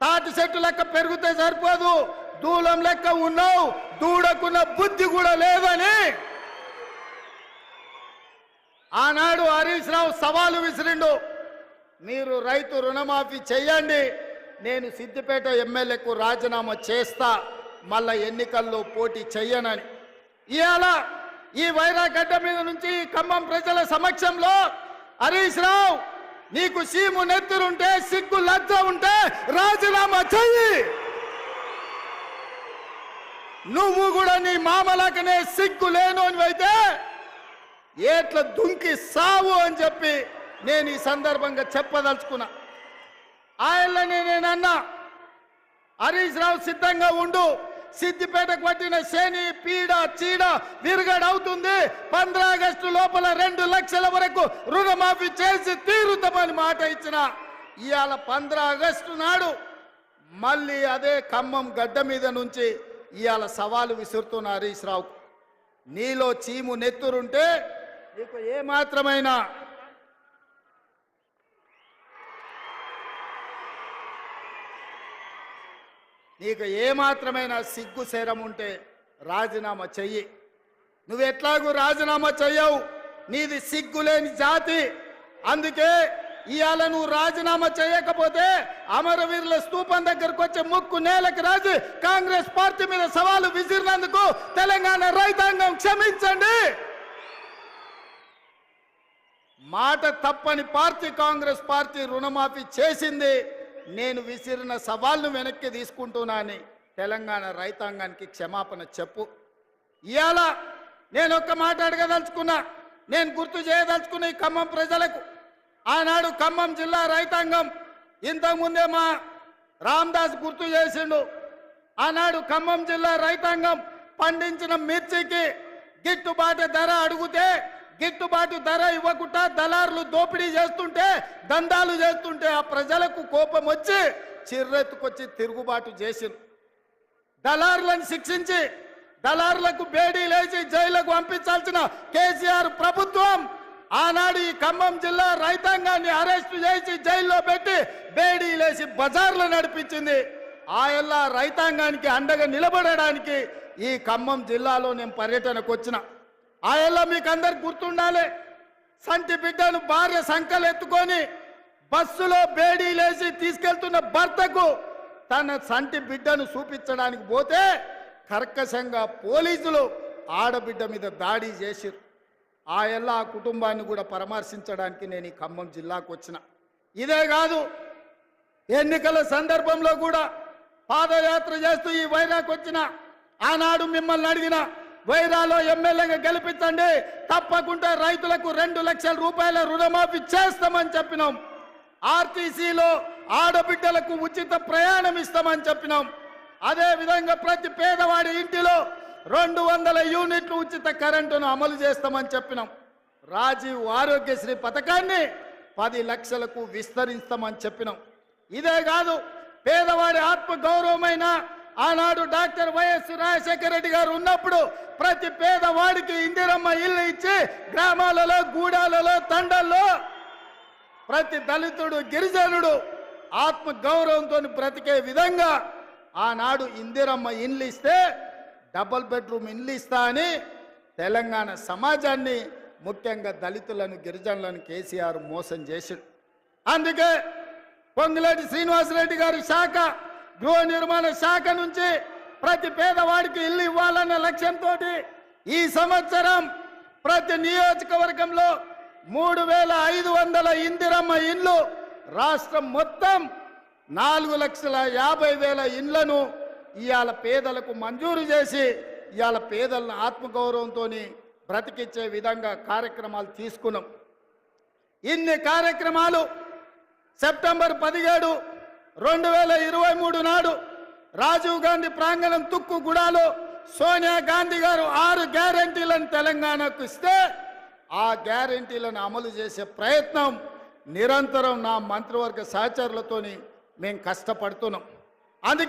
తాటి చెట్టు లెక్క పెరిగితే సరిపోదు. దూలం లెక్క ఉన్నావు. దూడకున్న బుద్ధి కూడా లేదని. ఆనాడు హరీష్ రావు సవాలు విసిరిండు. మీరు రైతు రుణమాఫీ చేయండి నేను సిద్దిపేట ఎమ్మెల్యేకు రాజీనామా చేస్తా. మళ్ళా ఎన్నికల్లో పోటీ చెయ్యనని. ఇవాళ ఈ వైరాగడ్డ మీద నుంచి ఈ ఖమ్మం ప్రజల సమక్షంలో హరీష్ రావు నీకు సీము నెత్తురుంటే సిగ్గు లజ్జ ఉంటే రాజీనామా చెయ్యి. నువ్వు కూడా నీ మామలకనే సిగ్గు లేనోనివైతే అయితే ఏట్ల దుంకి సావు అని చెప్పి నేను ఈ సందర్భంగా చెప్పదలుచుకున్నా. ఆయనని నేను హరీష్ రావు సిద్ధంగా ఉండు. సిద్దిపేటకు పట్టిన శని పీడ చీడ విరుగడవుతుంది. పంద్ర ఆగస్టు లోపల రెండు లక్షల వరకు రుణమాఫీ చేసి తీరుతామని మాట ఇచ్చిన ఇవాళ పంద్ర ఆగస్టు నాడు మళ్ళీ అదే ఖమ్మం గడ్డ మీద నుంచి ఇవాళ సవాలు విసురుతున్న హరీష్ రావు నీలో చీము నెత్తురుంటే నీకు ఏమాత్రమైనా నీకు ఏ సిగ్గు సేరం ఉంటే రాజీనామా చెయ్యి. నువ్వు ఎట్లాగూ రాజీనామా చెయ్యవు. నీది సిగ్గులేని జాతి. అందుకే ఇవాళ నువ్వు రాజీనామా చేయకపోతే అమరవీరుల స్తూపం దగ్గరకు వచ్చే ముక్కు నేలకు రాజు. కాంగ్రెస్ పార్టీ మీద సవాలు విసిరినందుకు తెలంగాణ రైతాంగం క్షమించండి. మాట తప్పని పార్టీ కాంగ్రెస్ పార్టీ రుణమాఫీ చేసింది. నేను విసిరిన సవాల్ను వెనక్కి తీసుకుంటున్నానని తెలంగాణ రైతాంగానికి క్షమాపణ చెప్పు. ఇవాళ నేను ఒక్క మాట అడగదలుచుకున్నా నేను గుర్తు చేయదలుచుకున్న ఈ ఖమ్మం ప్రజలకు. ఆనాడు ఖమ్మం జిల్లా రైతాంగం ఇంతకుముందే మా రామ్దాస్ గుర్తు చేసిండు. ఆనాడు ఖమ్మం జిల్లా రైతాంగం పండించిన మిర్చికి గిట్టుబాటు ధర అడిగితే గిట్టుబాటు ధర ఇవ్వకుండా దళారులు దోపిడీ చేస్తుంటే దందాలు చేస్తుంటే ఆ ప్రజలకు కోపం వచ్చి చిర్రెత్తుకొచ్చి తిరుగుబాటు చేసింది దళారులను శిక్షించి దళారులకు బేడీ లేచి జైలుకు పంపించాల్సిన కేసీఆర్ ప్రభుత్వం ఆనాడు ఈ ఖమ్మం జిల్లా రైతాంగాన్ని అరెస్టు చేసి జైల్లో పెట్టి బేడీ లేచి బజార్లు నడిపించింది. ఆయల్లా రైతాంగానికి అండగా నిలబడడానికి ఈ ఖమ్మం జిల్లాలో నేను పర్యటనకు వచ్చిన. ఆయల్లో మీకు అందరికి గుర్తుండాలి. సంటి బిడ్డను భార్య సంకలు ఎత్తుకొని బస్సులో బేడీ లేచి తీసుకెళ్తున్న భర్తకు తన సంటి బిడ్డను చూపించడానికి పోతే కర్కశంగా పోలీసులు ఆడబిడ్డ మీద దాడి చేసిరు ఆ ఎల్ల ఆ కుటుంబాన్ని కూడా పరామర్శించడానికి నేను ఈ ఖమ్మం జిల్లాకు వచ్చిన. ఇదే కాదు ఎన్నికల సందర్భంలో కూడా పాదయాత్ర చేస్తూ ఈ వైరాకు వచ్చిన. ఆనాడు మిమ్మల్ని అడిగిన వైరాలో ఎమ్మెల్యేగా గెలిపించండి. తప్పకుండా రైతులకు రెండు లక్షల రూపాయల రుణమాఫీ చేస్తామని చెప్పినాం. ఆర్టీసీలో ఆడబిడ్డలకు ఉచిత ప్రయాణం ఇస్తామని చెప్పినాం. అదే విధంగా ప్రతి పేదవాడి ఇంటిలో రెండు వందల యూనిట్లు ఉచిత కరెంటును అమలు చేస్తామని చెప్పినాం. రాజీవ్ ఆరోగ్యశ్రీ పథకాన్ని పది లక్షలకు విస్తరిస్తామని చెప్పినాం. ఇదే కాదు పేదవాడి ఆత్మ గౌరవమైన ఆనాడు డాక్టర్ వైఎస్ రాజశేఖర రెడ్డి గారు ఉన్నప్పుడు ప్రతి పేదవాడికి ఇందిరమ్మ ఇల్లు ఇచ్చి గ్రామాలలో గూడాలలో తండల్లో ప్రతి దళితుడు గిరిజనుడు ఆత్మ గౌరవంతో బ్రతికే విధంగా ఆనాడు ఇందిరమ్మ ఇండ్లు ఇస్తే డబుల్ బెడ్రూమ్ ఇండ్లు ఇస్తా అని తెలంగాణ సమాజాన్ని ముఖ్యంగా దళితులను గిరిజనులను కేసీఆర్ మోసం చేసిండు. అందుకే పొంగులేటి శ్రీనివాసరెడ్డి గారి శాఖ గృహ నిర్మాణ శాఖ నుంచి ప్రతి పేదవాడికి ఇల్లు ఇవ్వాలన్న లక్ష్యంతో ఈ సంవత్సరం ప్రతి నియోజకవర్గంలో మూడు వేల ఐదు వందల ఇందిరమ్మ ఇండ్లు రాష్ట్రం మొత్తం నాలుగు లక్షల యాభై వేల ఇండ్లను ఇవాళ పేదలకు మంజూరు చేసి ఇవాళ పేదలను ఆత్మగౌరవంతో బ్రతికించే విధంగా కార్యక్రమాలు తీసుకున్నాం. ఇన్ని కార్యక్రమాలు సెప్టెంబర్ పదిహేడు రెండు వేల ఇరవై మూడు నాడు రాజీవ్ గాంధీ ప్రాంగణం తుక్కు గుడాలో సోనియా గాంధీ గారు ఆరు గ్యారంటీలను తెలంగాణకు ఇస్తే ఆ గ్యారంటీలను అమలు చేసే ప్రయత్నం నిరంతరం నా మంత్రివర్గ సహచరులతోని మేము కష్టపడుతున్నాం. అందుకే